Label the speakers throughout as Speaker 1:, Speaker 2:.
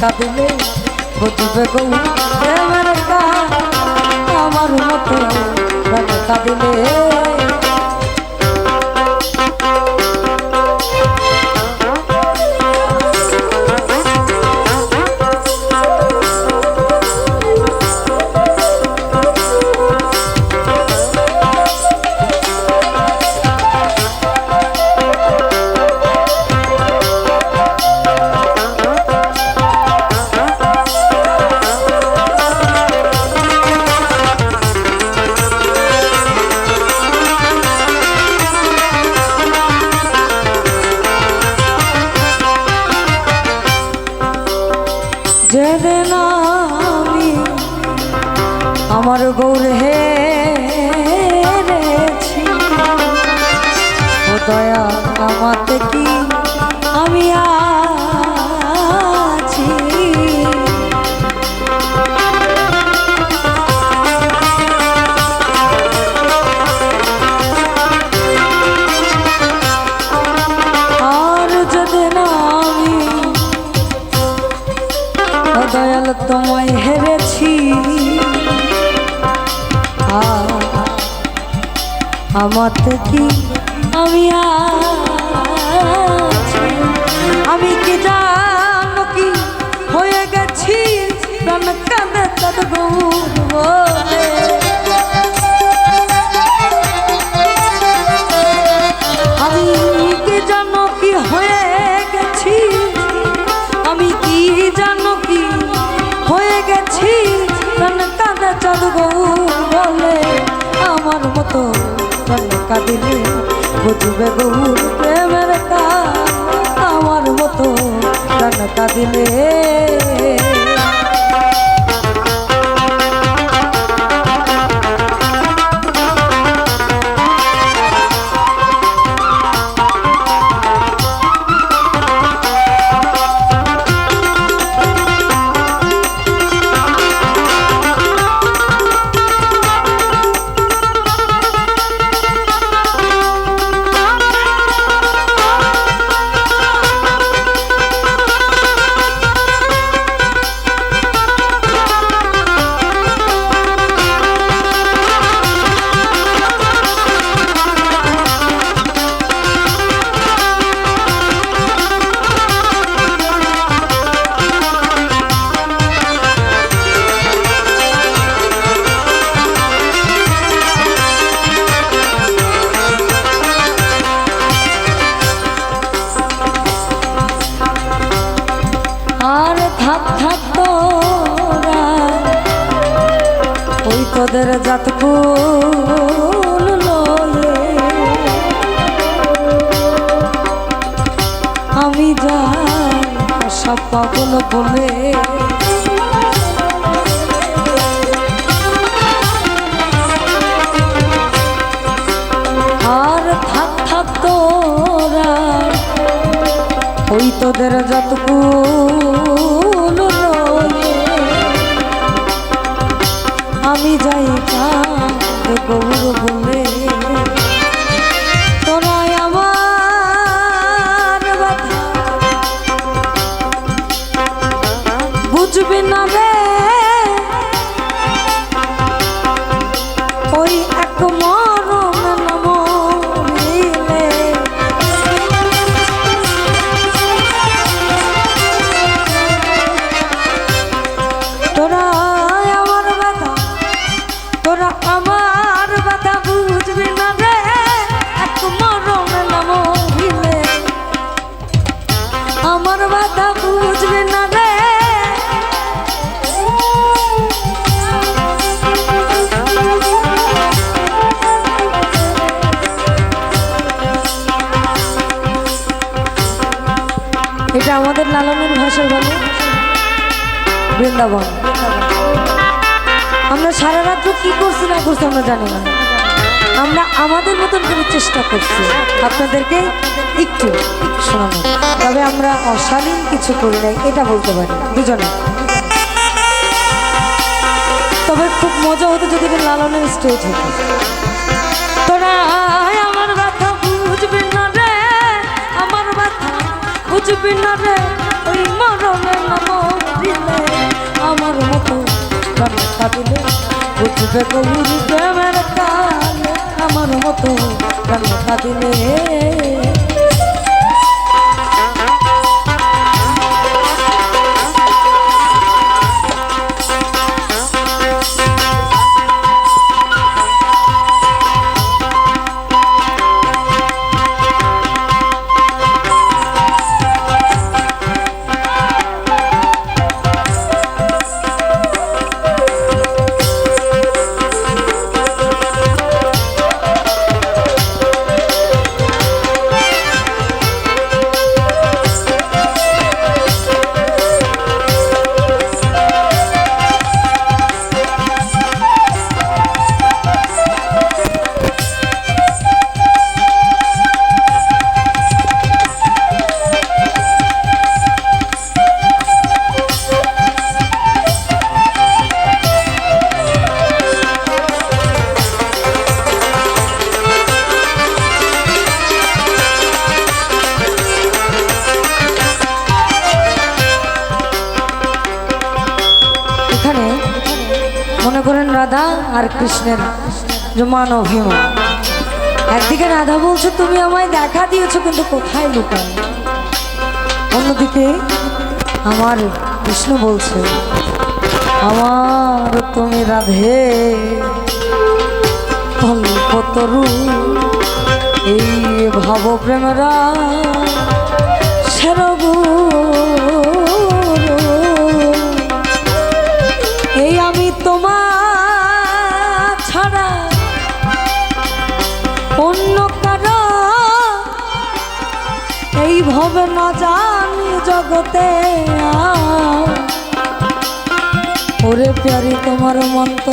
Speaker 1: প্রাণ দিলে বুঝবে গৌ প্রেমের আমার মতো প্রাণ কাঁদিলে আমার গৌর হেরেছি আমাতে কি আমি আমি কি জানো কি হয়ে গেছি? প্রাণ কাঁদে তার গৌর প্রাণ দিলে বুঝবে গৌর প্রেমের আমার মতো প্রাণ কাঁদিলে তোদের জাত আমি যাই সব পাগল বলে। আর থাক থাক তোরা ওই তোদের যাই চাঁদ গৌর বলে। তোরাই বুঝবি না বৃন্দাবন। আমরা সারা রাত্র কি করছি না করছি আমরা জানি না। আমরা আমাদের মতন করে চেষ্টা করছি। আপনাদেরকে একটু শোনানো। তবে আমরা অশালীন কিছু করি নাই, এটা বলতে পারি। দুজনে। তবে খুব মজা হতো যদি লালনের স্টেজ হতো। বুঝবি না ওই মরণে নাম দিলে আমার মতো কথা দিলে বুঝবে কবুর প্রেমের কালে আমার মতো কথা দিলে আর কৃষ্ণের যে মান অভিমান। একদিকে রাধা বলছো, তুমি আমায় দেখা দিয়েছ, কিন্তু কোথায় লুকায় অন্যদিকে আমার কৃষ্ণ বলছে, আমার তুমি রাধে, কল্পতরু, এই ভাব প্রেমরা সেরবু জগতে। ওরে প্যারি তোমার মন্ত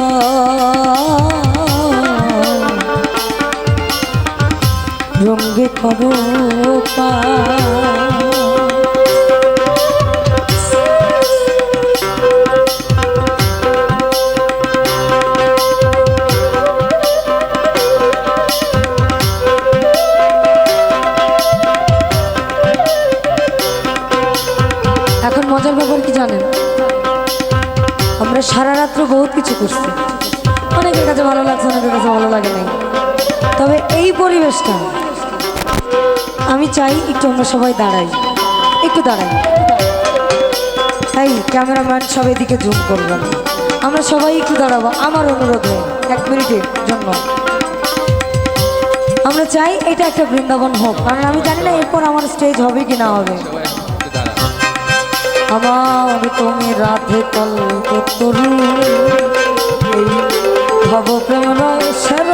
Speaker 1: রঙ্গে করো পা মজার ব্যাপার কি জানেন? আমরা সারা রাত্র বহুত কিছু করছি। অনেকের কাছে ভালো লাগছে, অনেকের কাছে ভালো লাগে নাই। তবে এই পরিবেশটা আমি চাই একটু আমরা সবাই দাঁড়াই। একটু দাঁড়াই। তাই ক্যামেরাম্যান সব এদিকে জুম করবেন। আমরা সবাই একটু দাঁড়াবো। আমার অনুরোধে এক মিনিটের জন্য। আমরা চাই এটা একটা বৃন্দাবন হোক। কারণ আমি জানি না এরপর আমার স্টেজ হবে কি না হবে। আমার তুমি রাধে কল্পতরু তরু ভব প্রেম রসের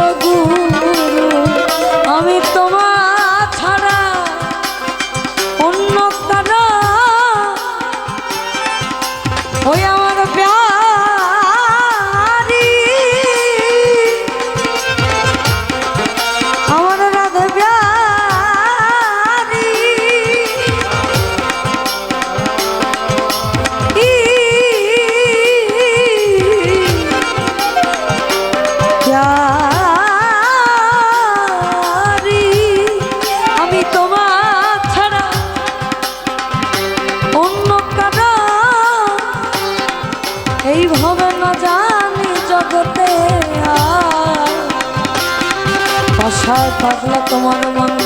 Speaker 1: পাগলা তোমার মন